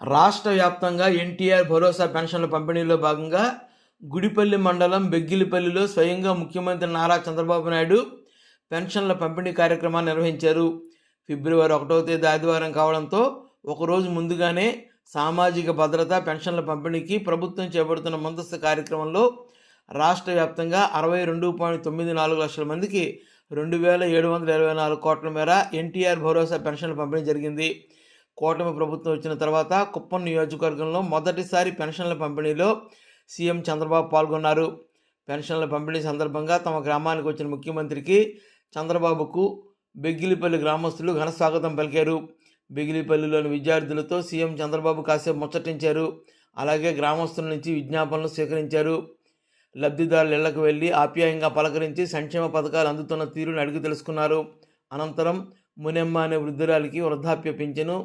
రాష్ట్ర వ్యాప్తంగా ఎన్టీఆర్ భరోసా పెన్షన్ల పంపిణీలో భాగంగా గుడిపల్లి మండలం బెగ్గిలిపల్లిలో స్వయంగా ముఖ్యమంత్రి నారా చంద్రబాబు నాయుడు పెన్షన్ల పంపిణీ కార్యక్రమాన్ని నిర్వహించారు. ఫిబ్రవరి ఒకటవ తేదీ ఆదివారం కావడంతో ఒకరోజు ముందుగానే సామాజిక భద్రత పెన్షన్ల పంపిణీకి ప్రభుత్వం చేపడుతున్న ముందస్తు కార్యక్రమంలో రాష్ట్ర వ్యాప్తంగా అరవై రెండు పాయింట్ తొమ్మిది నాలుగు లక్షల మందికి రెండు వేల ఏడు వందల ఇరవై నాలుగు కోట్ల మేర ఎన్టీఆర్ భరోసా పెన్షన్ల పంపిణీ జరిగింది. కూటమి ప్రభుత్వం వచ్చిన తర్వాత కుప్పం నియోజకవర్గంలో మొదటిసారి పెన్షన్ల పంపిణీలో సీఎం చంద్రబాబు పాల్గొన్నారు. పెన్షన్ల పంపిణీ సందర్భంగా తమ గ్రామానికి వచ్చిన ముఖ్యమంత్రికి చంద్రబాబుకు బెగ్గిలిపల్లి గ్రామస్తులు ఘన స్వాగతం పలికారు. బెగిలిపల్లిలోని విద్యార్థులతో సీఎం చంద్రబాబు కాసేపు ముచ్చటించారు. అలాగే గ్రామస్తుల నుంచి విజ్ఞాపనలు స్వీకరించారు. లబ్ధిదారుల ఇళ్ళకు వెళ్ళి ఆప్యాయంగా పలకరించి సంక్షేమ పథకాలు అందుతున్న తీరును అడిగి తెలుసుకున్నారు. అనంతరం మునెమ్మ అనే వృద్ధురాలికి వృద్ధాప్య పింఛను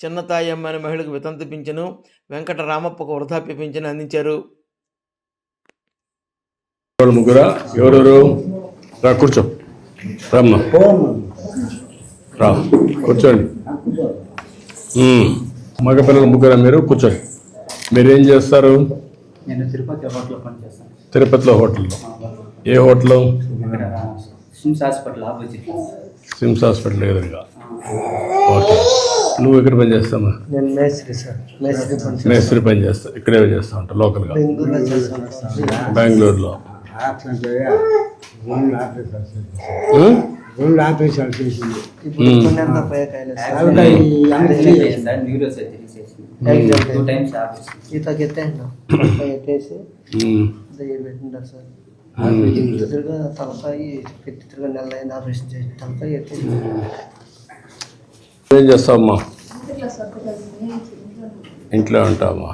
చిన్నతాయమ్మ అనే మహిళకు వితంతు పింఛను వెంకట రామప్పకు వృద్ధాప్య పింఛను అందించారు. ముగ్గురా? ఎవరెవరు? రా కూర్చో. రమ్మా. రా కూర్చోండి. ఉమ్. మగ పిల్లలు ముగ్గురా మీరు? కూర్చోండి. మీరు ఏం చేస్తారు? నేను తిరుపతి హోటల్లో పనిచేస్తాను. తిరుపతిలో హోటల్లో. ఏ hotel? SIMS hospital opposite SIMS hospital ఎదురుగా. ఓకే. నువ్వు ఎక్కడ పని చేస్తామా నేను మేస్త్రి సార్. మేస్త్రి పని మేస్త్రి పని చేస్తా. ఇక్కడే చేస్తా ఉంటా లోకల్గా బెంగళూరులో చేస్తాను సార్. బెంగళూరులో? రెండు ఆపరేషన్లు చేసింది. పెట్టింటారు సార్. తిరుగా తలకాయ పెట్టి తిరుగా నెల ఆపరేషన్ చేసి తలకాయ ఏం చేస్తావమ్మా? ఇంట్లో ఉంటామా?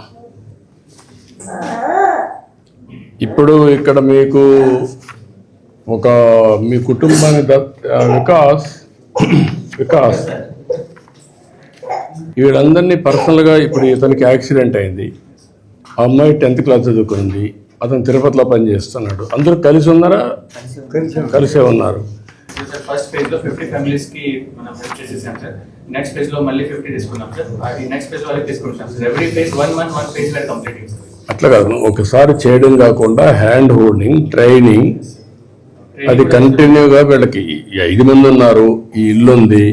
ఇప్పుడు ఇక్కడ మీకు ఒక మీ కుటుంబాన్ని వికాస్ వికాస్. వీళ్ళందరినీ పర్సనల్గా ఇప్పుడు ఇతనికి యాక్సిడెంట్ అయింది. ఆ అమ్మాయి టెన్త్ క్లాస్ చదువుకుంది. అతను తిరుపతిలో పనిచేస్తున్నాడు. అందరూ కలిసి ఉన్నారా? కలిసే ఉన్నారు. సార్ ఫస్ట్ ఫేజ్లో ఫిఫ్టీ ఫ్యామిలీస్కి మనం హెల్ప్ చేసేసాం సార్ నెక్స్ట్ ఫేజ్లో మళ్ళీ ఫిఫ్టీ తీసుకున్నాం సార్ అది నెక్స్ట్ ఫేజ్ వాళ్ళకి తీసుకుంటాం sir every phase one month one ఫేజ్లో కంప్లీట్ అట్లా కాదు ఒకసారి చేయడం కాకుండా హ్యాండ్ హోల్డింగ్ ట్రైనింగ్ అది కంటిన్యూగా వీళ్ళకి ఈ ఐదు మంది ఉన్నారు ఈ ఇల్లు ఉంది.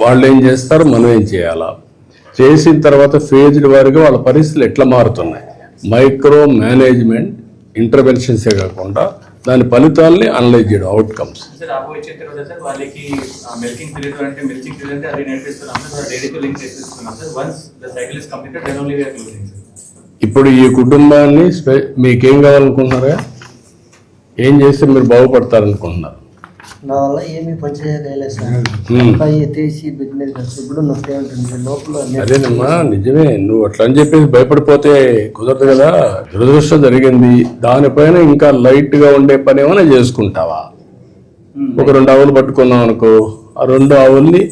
వాళ్ళు ఏం చేస్తారు? మనం ఏం చేయాలా? చేసిన తర్వాత ఫేజ్డ్ వారిగా వాళ్ళ పరిస్థితులు ఎట్లా మారుతున్నాయి? మైక్రో మేనేజ్మెంట్ ఇంటర్వెన్షన్సే కాకుండా దాని ఫలితాలని అనలైజ్ చేయడం అవుట్కమ్స్ ఇప్పుడు ఈ కుటుంబాన్ని మీకేం కావాలనుకుంటున్నారా? ఏం చేస్తే మీరు బాగుపడతారనుకుంటున్నారు? నా వల్ల ఏమీ పని చేయగలే సార్. తలకాయ ఎత్తేసి బెడ్ మీద కలిసి ఇప్పుడు నొప్పి ఉంటుంది లోపల అదేనమ్మా నిజమే. నువ్వు అట్లా అని చెప్పేసి భయపడిపోతే కుదరదు కదా. దురదృష్టం జరిగింది. దానిపైన ఇంకా లైట్గా ఉండే పని ఏమైనా చేసుకుంటావా? ఒక రెండు ఆవులు పట్టుకున్నాం అనుకో ఆ రెండు ఆవుల్ని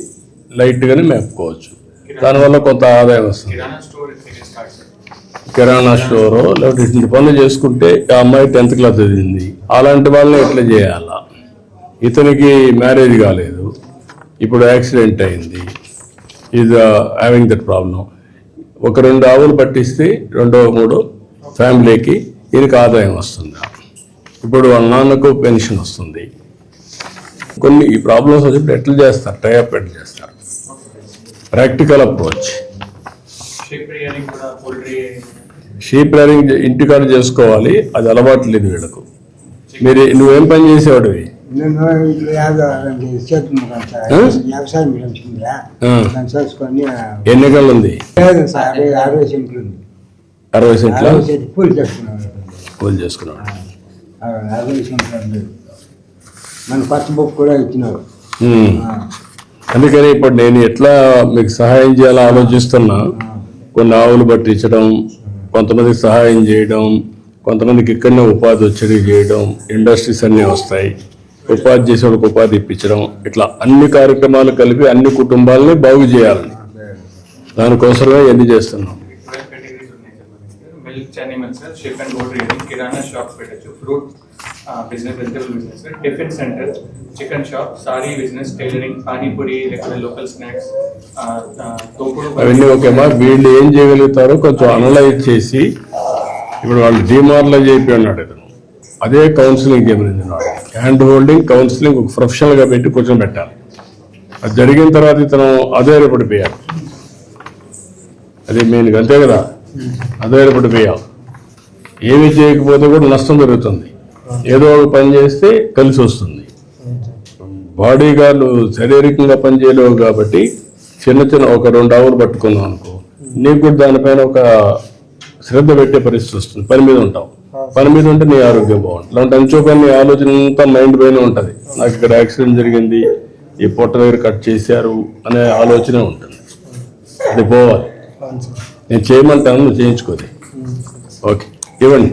లైట్ గానే మేపుకోవచ్చు దానివల్ల కొంత ఆదాయం వస్తుంది. కిరాణా స్టోర్ లేకపోతే ఇటువంటి పనులు చేసుకుంటే ఆ అమ్మాయి టెన్త్ క్లాస్ చదివింది. అలాంటి వాళ్ళని ఎట్లా చేయాలా? ఇతనికి మ్యారేజ్ కాలేదు. ఇప్పుడు యాక్సిడెంట్ అయింది. ఈజ్ హ్యావింగ్ దట్ ప్రాబ్లం ఒక రెండు ఆవులు పట్టిస్తే రెండో మూడు ఫ్యామిలీకి ఈయనకి ఆదాయం వస్తుంది. ఇప్పుడు వాళ్ళ నాన్నకు పెన్షన్ వస్తుంది. కొన్ని ఈ ప్రాబ్లమ్స్ వచ్చినప్పుడు ఎట్లా చేస్తారు? టైప్ ఎట్లా చేస్తారు? ప్రాక్టికల్ అప్రోచ్ షేప్ రేరింగ్ ఇంటికాడ చేసుకోవాలి. అది అలవాటు లేదు వీళ్ళకు. మీరు నువ్వేం పని చేసేవాడివి? నేను ఇట్లా చేస్తున్నాను? వ్యవసాయం చేస్తుందా? చేసుకొని ఎన్ని ఎకరాలు ఉంది? లేదు సార్ అరవై సెంట్లు ఉంది. అరవై సెంట్ల? పూలు చేసుకున్నాను. పూజ చేసుకున్నాడు. అరవై సెంట్లు ఉంది. మన ఫస్ట్ బుక్ కూడా ఇచ్చినారు. అందుకని ఇప్పుడు నేను ఎట్లా మీకు సహాయం చేయాలో ఆలోచిస్తున్నా. కొన్ని ఆవులు పట్టించడం కొంతమందికి సహాయం చేయడం కొంతమందికి ఇక్కడనే ఉపాధి వచ్చేది చేయడం ఇండస్ట్రీస్ అన్నీ వస్తాయి. ఉపాధి చేసేవాళ్ళకి ఉపాధి ఇప్పించడం ఇట్లా అన్ని కార్యక్రమాలు కలిపి అన్ని కుటుంబాలని బాగు చేయాలని దానికోసమే ఎన్ని చేస్తున్నాం. మిల్క్ షేప్ అండ్ కిరాణా షాప్స్ పెట్టచ్చు fruit business vegetable business tiffin centre chicken shop sari business tailoring panipuri లేకపోతే లోకల్ స్నాక్స్ తోపుడు అవన్నీ ఓకేమా? వీళ్ళు ఏం చేయగలుగుతారో కొంచెం అనలైజ్ చేసి ఇప్పుడు వాళ్ళు డీమార్లో చెప్పి ఉన్నాడు అదే కౌన్సిలింగ్ చెప్పినది హ్యాండ్ హోల్డింగ్ కౌన్సిలింగ్ ఒక ప్రొఫెషనల్గా పెట్టి కూర్చొని పెట్టాలి. అది జరిగిన తర్వాత ఇతను అధైర్యపడిపోయాడు అది మెయిన్ అంతే కదా? అధైర్యపడిపోయాం ఏమి చేయకపోతే కూడా నష్టం జరుగుతుంది. ఏదో ఒక పని చేస్తే కలిసి వస్తుంది. బాడీ గార్డు శారీరకంగా పనిచేయలేవు కాబట్టి చిన్న చిన్న ఒక రెండు అవర్లు పట్టుకున్నాం అనుకో నీకు కూడా దానిపైన ఒక శ్రద్ధ పెట్టే పరిస్థితి వస్తుంది. పని మీద ఉంటావు పని మీద ఉంటే నీ ఆరోగ్యం బాగుంటుంది. ఇలాంటి అంచో పని నీ ఆలోచన అంతా మైండ్ పైన ఉంటుంది. నాకు ఇక్కడ యాక్సిడెంట్ జరిగింది ఈ పొట్ట దగ్గర కట్ చేశారు అనే ఆలోచనే ఉంటుంది. అది పోవాలి. నేను చేయమంటాను నువ్వు చేయించుకోది. ఓకే ఇవ్వండి.